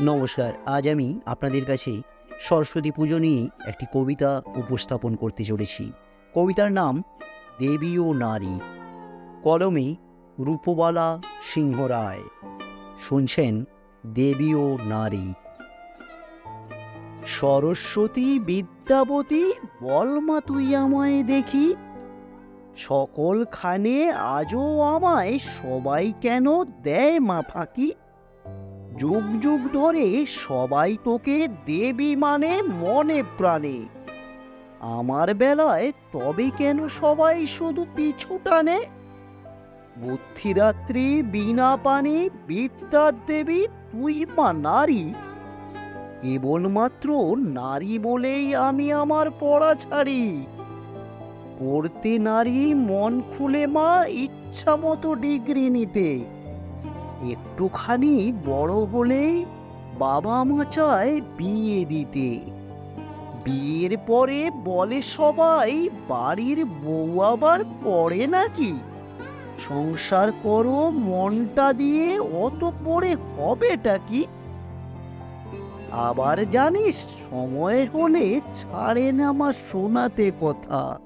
নমস্কার, আজ আমি আপনাদের কাছে সরস্বতী পুজো নিয়ে একটি কবিতা উপস্থাপন করতে চলেছি। কবিতার নাম, দেবী ও নারী, কলমে রূপবালা সিংহ রায় শুনছেন দেবী ও নারী। সরস্বতী বিদ্যাবতী বলমা তুই আমায় দেখি। সকলখানে আজও আমায় সবাই কেন দেয় মা ফাঁকি? যুগ যুগ ধরে সবাই তোকে দেবী মানে মনে প্রাণে। আমার বেলায় তবে কেন সবাই শুধু পিছু টানে? বুদ্ধিরাত্রি বিনা পানি, বিদ্যার দেবী, তুই মা নারী। কেবলমাত্র নারী বলেই আমি আমার পড়া ছাড়ি। পড়তে নারী মন খুলে মা ইচ্ছা মতো ডিগ্রি নিতে। একটুখানি বড় হলেই বাবা মা চায় বিয়ে দিতে। বিয়ের পরে বলে সবাই, বাড়ির বউ আবার পড়ে নাকি? সংসার করো, মনটা দিয়ে অত পড়ে হবেটা কি? আবার জানিস, সময় হলে ছাড়ে না আমার শোনাতে কথা।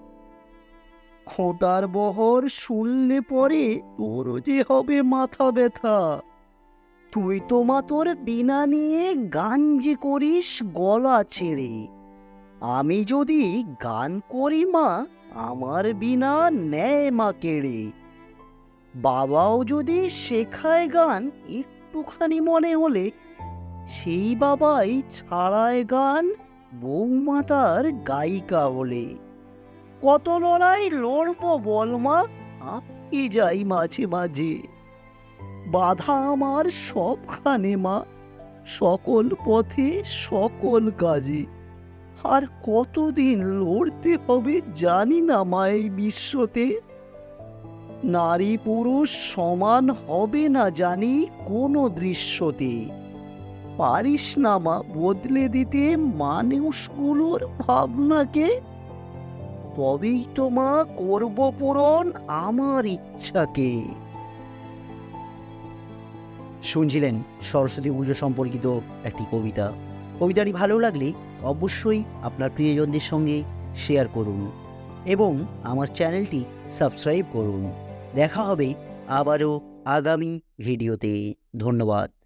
খোঁটার বহর শুনলে পরে তোরও যে হবে মাথা ব্যথা। তুই তো মা তোর বিনা নিয়ে গান যে করিস গলা ছেড়ে। আমি যদি গান করি মা, আমার বিনা নেয় মা কেড়ে। বাবাও যদি শেখায় গান একটুখানি মনে হলে, সেই বাবাই ছাড়ায় গান বৌমাতার গায়িকা হলে। কত লড়াই লড়বো বল মা? আপনি যাই মাঝে মাঝে। বাধা আমার সবখানে মা। সকল পথে, সকল কাজে। আর কতদিন লড়তে হবে জানি না মা এই বিশ্বতে। নারী পুরুষ সমান হবে না জানি কোনো দৃশ্যতে। পারিস না মা বদলে দিতে মানুষগুলোর ভাবনাকে। তবেই তো মা করব পূরণ আমার ইচ্ছাকে। শুনছিলেন সরস্বতী পুজো সম্পর্কিত একটি কবিতা। কবিতাটি ভালো লাগলে অবশ্যই আপনার প্রিয়জনদের সঙ্গে শেয়ার করুন এবং আমার চ্যানেলটি সাবস্ক্রাইব করুন। দেখা হবে আবারও আগামী ভিডিওতে ধন্যবাদ।